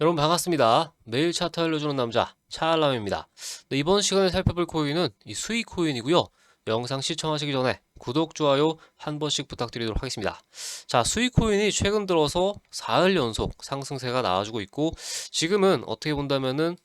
여러분 반갑습니다. 매일 차트 알려주는 남자 차알람입니다. 네, 이번 시간에 살펴볼 코인은 이 수익 코인이고요. 영상 시청하시기 전에 구독, 좋아요 한 번씩 부탁드리도록 하겠습니다. 자, 수익 코인이 최근 들어서 4일 연속 상승세가 나와주고 있고 지금은 어떻게 본다면은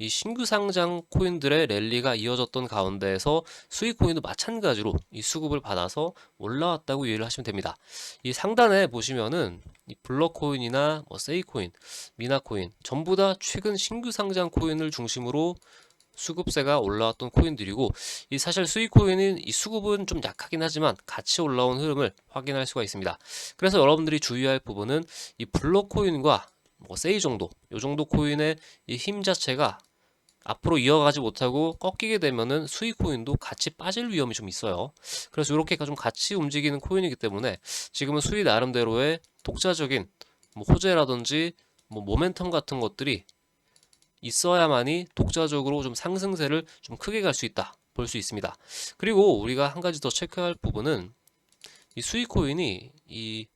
이 신규 상장 코인들의 랠리가 이어졌던 가운데에서 수익 코인도 마찬가지로 이 수급을 받아서 올라왔다고 이해를 하시면 됩니다. 이 상단에 보시면은 이 블럭 코인이나 뭐 세이 코인, 미나 코인 전부 다 최근 신규 상장 코인을 중심으로 수급세가 올라왔던 코인들이고 이 사실 수익 코인은 이 수급은 좀 약하긴 하지만 같이 올라온 흐름을 확인할 수가 있습니다. 그래서 여러분들이 주의할 부분은 이 블록 코인과 뭐 세이 정도, 요 정도 코인의 이 힘 자체가 앞으로 이어가지 못하고 꺾이게 되면은 수익 코인도 같이 빠질 위험이 좀 있어요. 그래서 이렇게 좀 같이 움직이는 코인이기 때문에 지금은 수익 나름대로의 독자적인 뭐 호재라든지 뭐 모멘텀 같은 것들이 있어야만이 독자적으로 좀 상승세를 좀 크게 갈 수 있다 볼 수 있습니다. 그리고 우리가 한 가지 더 체크할 부분은 이 수익 코인이 이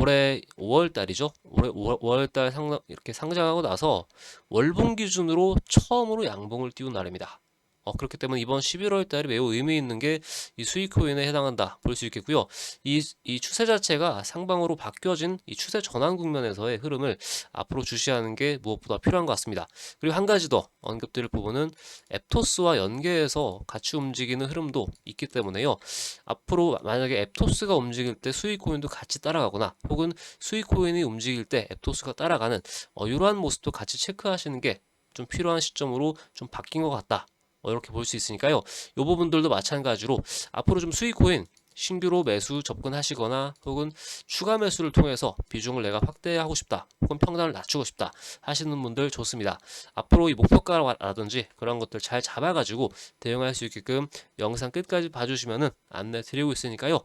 올해 5월 달이죠. 올해 5월 달 상, 이렇게 상장하고 나서 월봉 기준으로 처음으로 양봉을 띄운 날입니다. 어, 그렇기 때문에 이번 11월 달이 매우 의미 있는 게 이 수익 코인에 해당한다 볼 수 있겠고요. 이, 이 추세 자체가 상방으로 바뀌어진 이 추세 전환 국면에서의 흐름을 앞으로 주시하는 게 무엇보다 필요한 것 같습니다. 그리고 한 가지 더 언급드릴 부분은 앱토스와 연계해서 같이 움직이는 흐름도 있기 때문에요. 앞으로 만약에 앱토스가 움직일 때 수익 코인도 같이 따라가거나 혹은 수익 코인이 움직일 때 앱토스가 따라가는 어, 이러한 모습도 같이 체크하시는 게 좀 필요한 시점으로 좀 바뀐 것 같다. 뭐 이렇게 볼 수 있으니까요. 이 부분들도 마찬가지로 앞으로 좀 수익 코인 신규로 매수 접근하시거나 혹은 추가 매수를 통해서 비중을 내가 확대하고 싶다 혹은 평단을 낮추고 싶다 하시는 분들 좋습니다. 앞으로 이 목표가라든지 그런 것들 잘 잡아가지고 대응할 수 있게끔 영상 끝까지 봐주시면은 안내 드리고 있으니까요.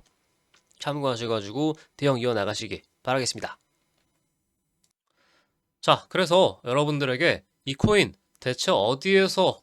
참고하셔가지고 대응 이어나가시기 바라겠습니다. 자, 그래서 여러분들에게 이 코인 대체 어디에서